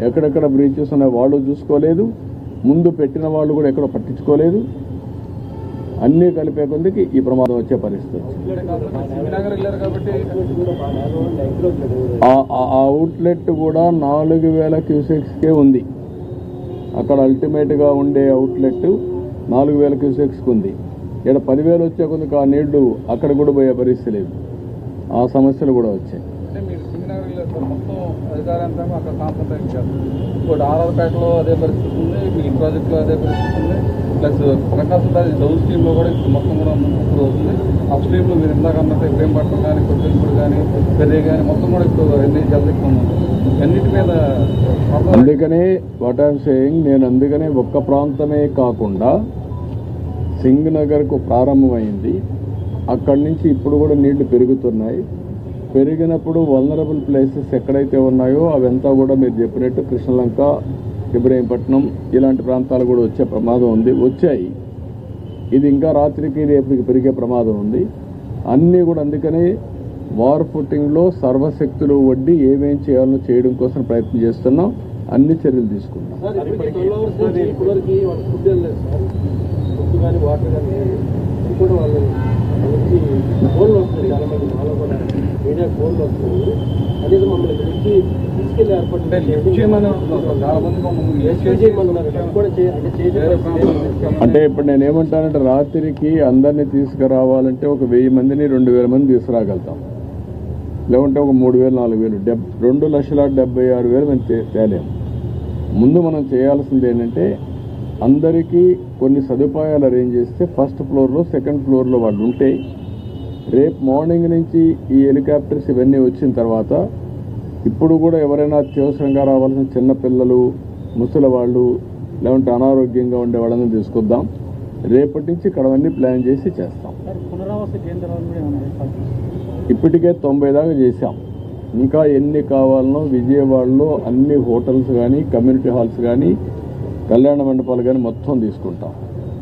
ఎక్కడెక్కడ బ్రీచెస్ ఉన్నాయో వాళ్ళు చూసుకోలేదు. ముందు పెట్టిన వాళ్ళు కూడా ఎక్కడ పట్టించుకోలేదు. అన్నీ కలిపే కొందికి ఈ ప్రమాదం వచ్చే పరిస్థితి ఆ- ఆ అవుట్లెట్ కూడా నాలుగు వేల క్యూసెక్స్కే ఉంది. అక్కడ అల్టిమేట్గా ఉండే అవుట్లెట్ నాలుగు వేల క్యూసెక్స్కి ఉంది. ఇక్కడ పదివేలు వచ్చే కొందుకు ఆ నీళ్ళు అక్కడ కూడా పోయే పరిస్థితి లేదు. ఆ సమస్యలు కూడా వచ్చాయి అంటే మీరు సింగనగర్ వెళ్ళారు సార్ మొత్తం అధికారంతా అక్కడ కాన్సన్ట్రేట్ చేస్తారు ఇంకోటి ఆర్ఆర్పేటలో అదే పరిస్థితి ఉంది మీ ప్రాజెక్ట్లో అదే పరిస్థితి ఉంది. ప్లస్ ప్రకాశం దాని డౌన్ స్ట్రీమ్లో కూడా ఇప్పుడు మొత్తం కూడా ఇప్పుడు అవుతుంది. అప్ స్ట్రీమ్లో మీరు ఇందాక అన్నట్టు ఇబ్రహీంపట్నం కానీ కొట్టింపుడు కానీ పెర్రీ కానీ మొత్తం కూడా ఇప్పుడు ఎన్ని జలదిక్కున్నాం అన్నిటి మీద అందుకనే వాట్ ఐఎమ్ సేయింగ్ నేను అందుకనే ఒక్క ప్రాంతమే కాకుండా సింగ్ నగర్కు ప్రారంభమైంది. అక్కడి నుంచి ఇప్పుడు కూడా నీళ్ళు పెరుగుతున్నాయి. పెరిగినప్పుడు వల్నరబుల్ ప్లేసెస్ ఎక్కడైతే ఉన్నాయో అవంతా కూడా మీరు చెప్పినట్టు కృష్ణలంక ఇబ్రహీంపట్నం ఇలాంటి ప్రాంతాలు కూడా వచ్చే ప్రమాదం ఉంది వచ్చాయి. ఇది ఇంకా రాత్రికి రేపుకి పెరిగే ప్రమాదం ఉంది. అన్నీ కూడా అందుకనే వార్ ఫుటింగ్లో సర్వశక్తులు వడ్డీ ఏమేం చేయాలో చేయడం కోసం ప్రయత్నం చేస్తున్నాం. అన్ని చర్యలు తీసుకున్నాం వాటర్ నుంచి ఫోన్లు వస్తున్నాయి చాలా మంది మాలో కూడా. మీడియా ఫోన్లు వస్తున్నాయి. అనేది మమ్మల్ని నుంచి తీసుకెళ్ళి ఏర్పాటు అంటే ఇప్పుడు నేను ఏమంటానంటే రాత్రికి అందరినీ తీసుకురావాలంటే ఒక వెయ్యి మందిని రెండు వేల మంది తీసుకురాగలుగుతాం. లేకుంటే ఒక మూడు వేలు నాలుగు వేలు డెబ్ రెండు లక్షల డెబ్బై ఆరు వేలు మేము తేలేము. ముందు మనం చేయాల్సింది ఏంటంటే అందరికీ కొన్ని సదుపాయాలు అరేంజ్ చేస్తే ఫస్ట్ ఫ్లోర్లో సెకండ్ ఫ్లోర్లో వాళ్ళు ఉంటే రేపు మార్నింగ్ నుంచి ఈ హెలికాప్టర్స్ ఇవన్నీ వచ్చిన తర్వాత ఇప్పుడు కూడా ఎవరైనా అత్యవసరంగా రావాల్సిన చిన్న పిల్లలు ముసలి వాళ్ళు లేకుంటే అనారోగ్యంగా ఉండే వాళ్ళని తీసుకొద్దాం. రేపటి నుంచి ఇక్కడ అవన్నీ ప్లాన్ చేసి చేస్తాం? ఇప్పటికే తొంభై దాకా చేశాం. ఇంకా ఎన్ని కావాలనో విజయవాడలో అన్ని హోటల్స్ కానీ కమ్యూనిటీ హాల్స్ కానీ కళ్యాణ మండపాలు కానీ మొత్తం తీసుకుంటాం.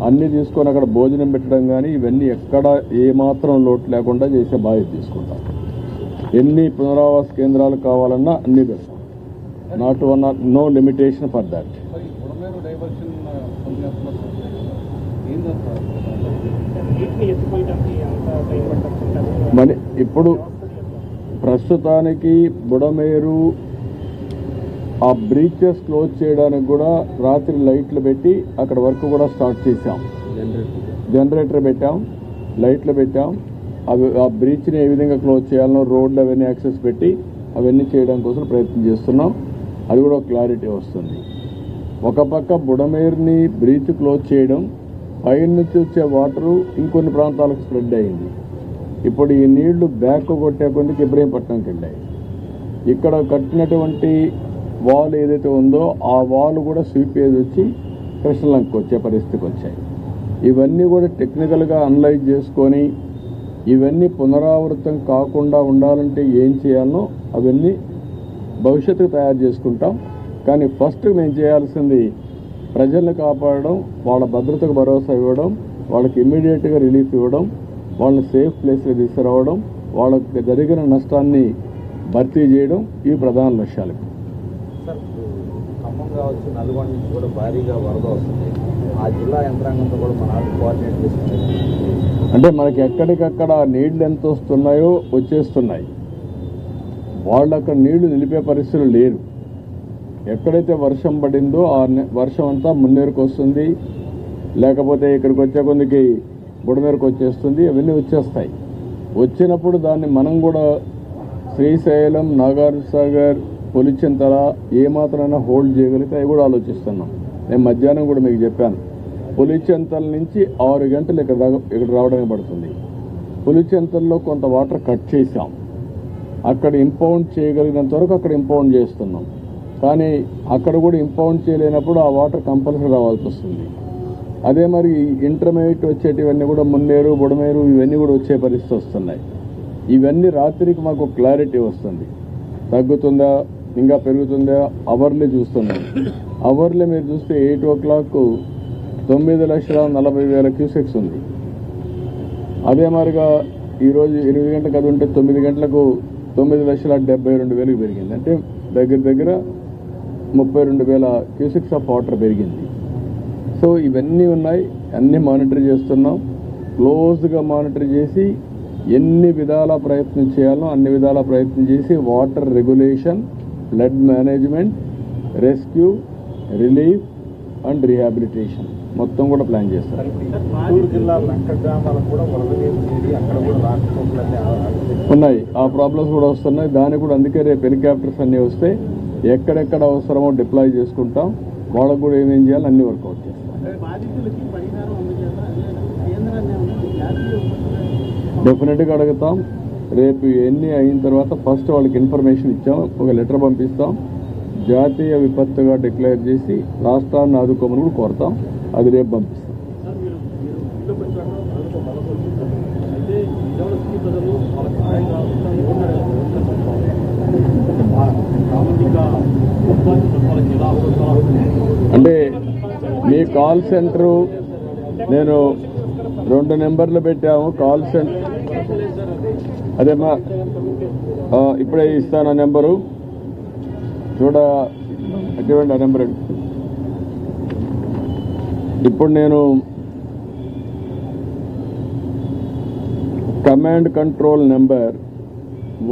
అన్ని తీసుకొని అక్కడ భోజనం పెట్టడం కానీ ఇవన్నీ ఎక్కడ ఏమాత్రం లోటు లేకుండా చేసే బాధ్యత తీసుకుంటాం. ఎన్ని పునరావాస కేంద్రాలు కావాలన్నా అన్ని పెడతాం. Not one no limitation for that మరి ఇప్పుడు ప్రస్తుతానికి బుడమేరు ఆ బ్రీచెస్ క్లోజ్ చేయడానికి కూడా రాత్రి లైట్లు పెట్టి అక్కడ వర్క్ కూడా స్టార్ట్ చేసాం జనరేటర్ పెట్టాం లైట్లు పెట్టాం. అవి ఆ బ్రీచ్ని ఏ విధంగా క్లోజ్ చేయాలనో రోడ్లు అవన్నీ యాక్సెస్ పెట్టి అవన్నీ చేయడం కోసం ప్రయత్నం చేస్తున్నాం. అది కూడా క్లారిటీ వస్తుంది. ఒక పక్క బుడమేరుని బ్రీచ్ క్లోజ్ చేయడం పైన నుంచి వచ్చే వాటరు ఇంకొన్ని ప్రాంతాలకు స్ప్రెడ్ అయింది. ఇప్పుడు ఈ నీళ్ళు బ్యాక్ కొట్టే కొన్ని ఇబ్రహీంపట్నంకి వెళ్ళాయి ఇక్కడ కట్టినటువంటి వాల్ ఏదైతే ఉందో ఆ వాల్ కూడా స్వీపేజ్ వచ్చి కృష్ణలంకి వచ్చే పరిస్థితికి వచ్చాయి. ఇవన్నీ కూడా టెక్నికల్గా అనలైజ్ చేసుకొని ఇవన్నీ పునరావృతం కాకుండా ఉండాలంటే ఏం చేయాలనో అవన్నీ భవిష్యత్తుకు తయారు చేసుకుంటాం. కానీ ఫస్ట్ మేము చేయాల్సింది ప్రజల్ని కాపాడడం వాళ్ళ భద్రతకు భరోసా ఇవ్వడం వాళ్ళకి ఇమ్మీడియట్గా రిలీఫ్ ఇవ్వడం వాళ్ళని సేఫ్ ప్లేస్లో తీసుకురావడం వాళ్ళకి జరిగిన నష్టాన్ని భర్తీ చేయడం ఈ ప్రధాన లక్ష్యాలు. సార్ ఖమ్మం కావచ్చు నల్గొండ నుంచి కూడా భారీగా వరద వస్తుంది. ఆ జిల్లా యంత్రాంగంతో కూడా మన కోఆర్డినేట్ చేస్తుంది. అంటే మనకి ఎక్కడికక్కడ నీళ్ళు ఎంత వస్తున్నాయో వచ్చేస్తున్నాయి. వాళ్ళు అక్కడ నీళ్ళు నిలిపే పరిస్థితులు లేరు. ఎక్కడైతే వర్షం పడిందో ఆ వర్షం అంతా మున్నేరుకు వస్తుంది. లేకపోతే ఇక్కడికి వచ్చే కొందికి బుడమేరకు వచ్చేస్తుంది అవన్నీ వచ్చేస్తాయి. వచ్చినప్పుడు దాన్ని మనం కూడా శ్రీశైలం నాగార్జునసాగర్ సాగర్ పొలిచెంతల ఏమాత్రమైనా హోల్డ్ చేయగలిగితే అవి కూడా ఆలోచిస్తున్నాం. నేను మధ్యాహ్నం కూడా మీకు చెప్పాను. పులిచెంతల నుంచి ఆరు గంటలు ఇక్కడ దాకా ఇక్కడ రావడానికి పడుతుంది. పులిచెంతల్లో కొంత వాటర్ కట్ చేశాం. అక్కడ ఇంపౌండ్ చేయగలిగినంత వరకు అక్కడ ఇంపౌండ్ చేస్తున్నాం. కానీ అక్కడ కూడా ఇంపౌండ్ చేయలేనప్పుడు ఆ వాటర్ కంపల్సరీ రావాల్సి వస్తుంది. అదే మరి ఇంటర్మీడియట్ వచ్చేటివన్నీ కూడా మున్నేరు బుడమేరు ఇవన్నీ కూడా వచ్చే పరిస్థితి వస్తున్నాయి. ఇవన్నీ రాత్రికి మాకు క్లారిటీ వస్తుంది. తగ్గుతుందా? ఇంకా పెరుగుతుందా? అవర్లీ చూస్తున్నాం. అవర్లీ మీరు చూస్తే ఎయిట్ ఓ క్లాక్ తొమ్మిది లక్షల నలభై వేల క్యూసెక్స్ ఉంది. అదే మాదిరిగా ఈరోజు ఎనిమిది గంటలకు అది ఉంటే తొమ్మిది గంటలకు తొమ్మిది లక్షల డెబ్బై రెండు వేలకు పెరిగింది. అంటే దగ్గర దగ్గర ముప్పై రెండు వేల క్యూసిక్స్ ఆఫ్ వాటర్ పెరిగింది. సో ఇవన్నీ ఉన్నాయి. అన్నీ మానిటర్ చేస్తున్నాం. క్లోజ్గా మానిటర్ చేసి ఎన్ని విధాల ప్రయత్నం చేయాలో అన్ని విధాల ప్రయత్నం చేసి water regulation flood management rescue relief and rehabilitation మొత్తం కూడా ప్లాన్ చేస్తారు. ఉన్నాయి. ఆ ప్రాబ్లమ్స్ కూడా వస్తున్నాయి. దానికి కూడా అందుకే రేపు హెలికాప్టర్స్ అన్నీ వస్తే ఎక్కడెక్కడ అవసరమో డిప్లాయ్ చేసుకుంటాం. వాళ్ళకు కూడా ఏమేం చేయాలి అన్ని వర్కౌట్ చేస్తాం. డెఫినెట్గా అడుగుతాం. రేపు ఎన్ని అయిన తర్వాత ఫస్ట్ వాళ్ళకి ఇన్ఫర్మేషన్ ఇచ్చాం ఒక లెటర్ పంపిస్తాం జాతీయ విపత్తుగా డిక్లేర్ చేసి రాష్ట్రాన్ని ఆదుకోమని కూడా కోరుతాం అది రేపు పంపిస్తాం. అంటే మీ కాల్ సెంటరు నేను రెండు నెంబర్లు పెట్టాము కాల్ సెంటర్ అదే మా ఇప్పుడే ఇస్తాను ఆ నెంబరు. చూడ అటువంటి ఆ నెంబర్. ఇప్పుడు నేను command control number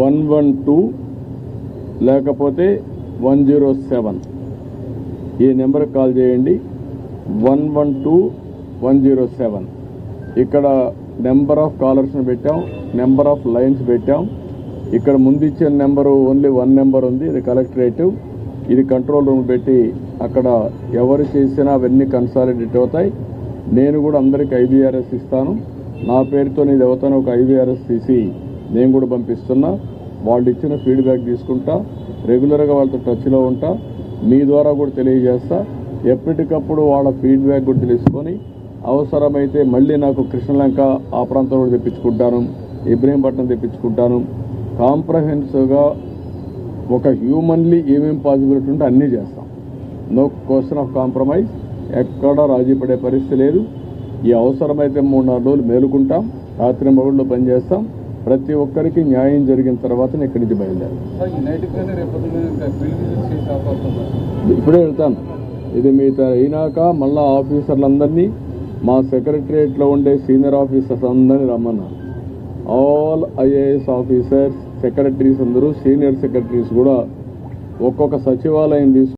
one one two లేకపోతే వన్ జీరో సెవెన్. ఈ నెంబర్కి కాల్ చేయండి. One one two one zero seven. ఇక్కడ నెంబర్ ఆఫ్ కాలర్స్ని పెట్టాం. నెంబర్ ఆఫ్ లైన్స్ పెట్టాం. ఇక్కడ ముందు ఇచ్చిన నెంబరు ఓన్లీ వన్ నెంబర్ ఉంది. ఇది కలెక్టరేట్ ఇది కంట్రోల్ రూమ్ పెట్టి అక్కడ ఎవరు చేసినా అవన్నీ కన్సాలిడేట్ అవుతాయి. నేను కూడా అందరికి ఐబీఆర్ఎస్ ఇస్తాను. నా పేరుతో నీది అవుతాను. ఒక ఐబీఆర్ఎస్ తీసి నేను కూడా పంపిస్తున్నా. వాళ్ళు ఇచ్చిన ఫీడ్బ్యాక్ తీసుకుంటా. రెగ్యులర్గా వాళ్ళతో టచ్లో ఉంటా. మీ ద్వారా కూడా తెలియజేస్తా. ఎప్పటికప్పుడు వాళ్ళ ఫీడ్బ్యాక్ కూడా తెలుసుకొని అవసరమైతే మళ్ళీ నాకు కృష్ణలంక ఆ ప్రాంతం కూడా తెప్పించుకుంటాను ఇబ్రహీంపట్నం తెప్పించుకుంటాను. కాంప్రహెన్సివ్గా ఒక హ్యూమన్లీ ఏమేం పాసిబిలిటీ ఉంటే అన్నీ చేస్తాం. No question of compromise. ఎక్కడ రాజీ పడే పరిస్థితి లేదు. ఈ అవసరమైతే మూడు నాలుగు రోజులు మేలుకుంటాం. రాత్రి మగుళ్ళు పనిచేస్తాం. ప్రతి ఒక్కరికి న్యాయం జరిగిన తర్వాత ఇక్కడి నుంచి బయలుదేరాం సార్ ఈ నైట్ కానీ రేపు పొద్దున్న ఇంకా ఫీల్డ్ విజిట్ చేసే అవకాశం ఉందా ఇప్పుడే వెళ్తాను. ఇది మీతో అయినాక మళ్ళా ఆఫీసర్లందరినీ మా సెక్రటరియట్లో ఉండే సీనియర్ ఆఫీసర్స్ అందరినీ రమ్మన్నారు. ఆల్ ఐఏఎస్ ఆఫీసర్స్ సెక్రటరీస్ అందరూ సీనియర్ సెక్రటరీస్ కూడా ఒక్కొక్క సచివాలయం తీసుకు